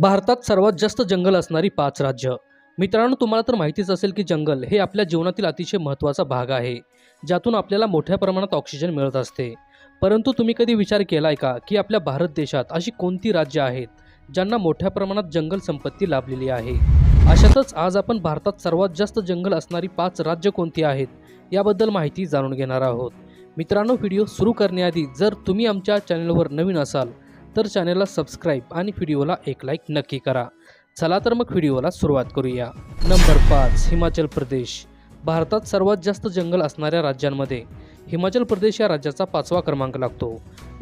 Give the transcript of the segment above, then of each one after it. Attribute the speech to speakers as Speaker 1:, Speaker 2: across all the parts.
Speaker 1: भारतात सर्वात जास्त जंगल असणारी पाच राज्य. मित्रांनो तुम्हाला तर माहितीच असेल की जंगल हे आपल्या जीवनातील अतिशय महत्त्वाचा भाग आहे ज्यातून आपल्याला मोठ्या प्रमाणात ऑक्सिजन मिळत असते. परंतु तुम्ही कधी विचार केला आहे का की आपल्या भारत देशात अशी कोणती राज्य आहेत ज्यांना मोठ्या प्रमाणात जंगल संपत्ती लाभलेली आहे? अशातच आज आपण भारतात सर्वात जास्त जंगल असणारी पाच राज्य कोणती आहेत याबद्दल माहिती जाणून घेणार आहोत. मित्रांनो व्हिडिओ सुरू करण्याआधी जर तुम्ही आमच्या चॅनलवर नवीन असाल तर चॅनलला सबस्क्राईब आणि व्हिडिओला एक लाईक नक्की करा. चला तर मग व्हिडिओला सुरुवात करूया. नंबर पाच हिमाचल प्रदेश. भारतात सर्वात जास्त जंगल असणाऱ्या राज्यांमध्ये हिमाचल प्रदेश या राज्याचा पाचवा क्रमांक लागतो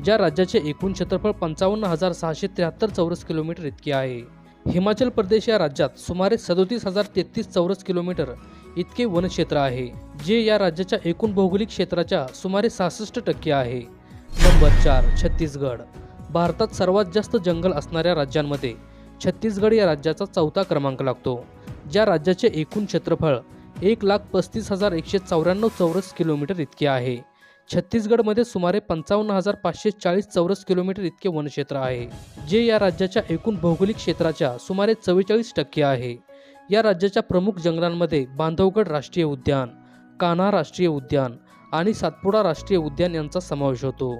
Speaker 1: ज्या राज्याचे एकूण क्षेत्रफळ पंचावन्न हजार सहाशे त्र्याहत्तर चौरस किलोमीटर इतके आहे. हिमाचल प्रदेश या राज्यात सुमारे सदोतीस हजार तेहतीस चौरस किलोमीटर इतके वनक्षेत्र आहे जे या राज्याच्या एकूण भौगोलिक क्षेत्राच्या सुमारे सहासष्ट टक्के आहे. नंबर चार छत्तीसगड. भारतात सर्वात जास्त जंगल असणाऱ्या राज्यांमध्ये छत्तीसगड या राज्याचा चौथा क्रमांक लागतो ज्या राज्याचे एकूण क्षेत्रफळ एक लाख पस्तीस हजार एकशे चौऱ्याण्णव चौरस किलोमीटर इतके आहे. छत्तीसगडमध्ये सुमारे पंचावन्न हजार पाचशे चाळीस चौरस किलोमीटर इतके वनक्षेत्र आहे जे या राज्याच्या एकूण भौगोलिक क्षेत्राच्या सुमारे चव्वेचाळीस टक्के आहे. या राज्याच्या प्रमुख जंगलांमध्ये बांधवगड राष्ट्रीय उद्यान कान्हा राष्ट्रीय उद्यान आणि सातपुडा राष्ट्रीय उद्यान यांचा समावेश होतो.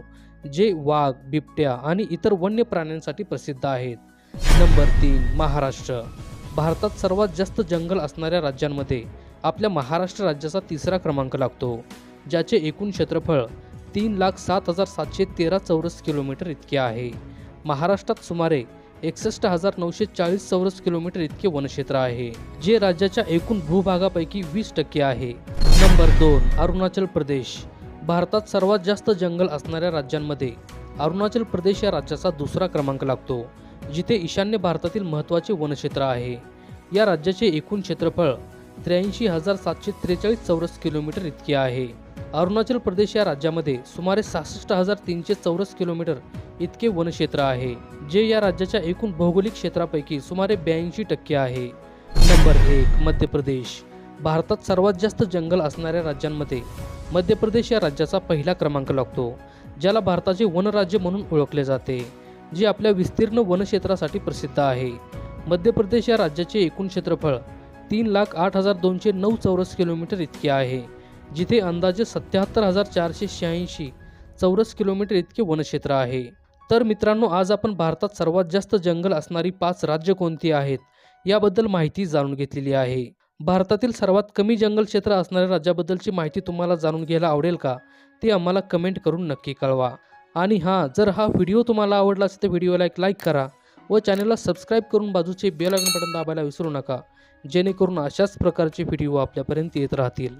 Speaker 1: जे वाघ बिबट्या आणि इतर वन्य प्राण्यांसाठी प्रसिद्ध आहेत. नंबर तीन महाराष्ट्र. भारतात सर्वात जास्त जंगल असणाऱ्या राज्यांमध्ये आपल्या महाराष्ट्र राज्याचा तिसरा क्रमांक लागतो ज्याचे एकूण क्षेत्रफळ तीन लाख सात हजार सातशे तेरा चौरस किलोमीटर इतके आहे. महाराष्ट्रात सुमारे एकसष्ट हजार नऊशे चाळीस चौरस किलोमीटर इतके वनक्षेत्र आहे जे राज्याच्या एकूण भूभागापैकी वीस टक्के आहे. नंबर दोन अरुणाचल प्रदेश. भारतात सर्वात जास्त जंगल असणाऱ्या राज्यांमध्ये अरुणाचल प्रदेश या राज्याचा दुसरा क्रमांक लागतो जिथे ईशान्य भारतातील महत्त्वाचे वनक्षेत्र आहे. या राज्याचे एकूण क्षेत्रफळ त्र्याऐंशी हजार सातशे त्रेचाळीस चौरस किलोमीटर इतके आहे. अरुणाचल प्रदेश या राज्यामध्ये सुमारे सहासष्ट हजार तीनशे चौरस किलोमीटर इतके वनक्षेत्र आहे जे या राज्याच्या एकूण भौगोलिक क्षेत्रापैकी सुमारे ब्याऐंशी टक्के आहे. नंबर एक मध्य प्रदेश. भारतात सर्वात जास्त जंगल असणाऱ्या राज्यांमध्ये मध्य प्रदेश या राज्याचा पहिला क्रमांक लागतो ज्याला भारताचे वनराज्य म्हणून ओळखले जाते जे आपल्या विस्तीर्ण वनक्षेत्रासाठी प्रसिद्ध आहे. मध्य प्रदेश या राज्याचे एकूण क्षेत्रफळ तीन लाख आठ हजार दोनशे नऊ चौरस किलोमीटर इतके आहे जिथे अंदाजे सत्याहत्तर हजार चारशे शहाऐंशी चौरस किलोमीटर इतके वनक्षेत्र आहे. तर मित्रांनो आज आपण भारतात सर्वात जास्त जंगल असणारी पाच राज्य कोणती आहेत याबद्दल माहिती जाणून घेतलेली आहे. भारतातील सर्वात कमी जंगल क्षेत्र असणाऱ्या राज्याबद्दलची माहिती तुम्हाला जाणून घ्यायला आवडेल का? ते आम्हाला कमेंट करून नक्की कळवा. आणि हां जर हा व्हिडिओ तुम्हाला आवडला असेल तर व्हिडिओला एक लाईक करा व चॅनलला सबस्क्राईब करून बाजूचे बेल आयकॉन बटन दाबायला विसरू नका जेणेकरून अशाच प्रकारचे व्हिडिओ आपल्यापर्यंत येत राहतील.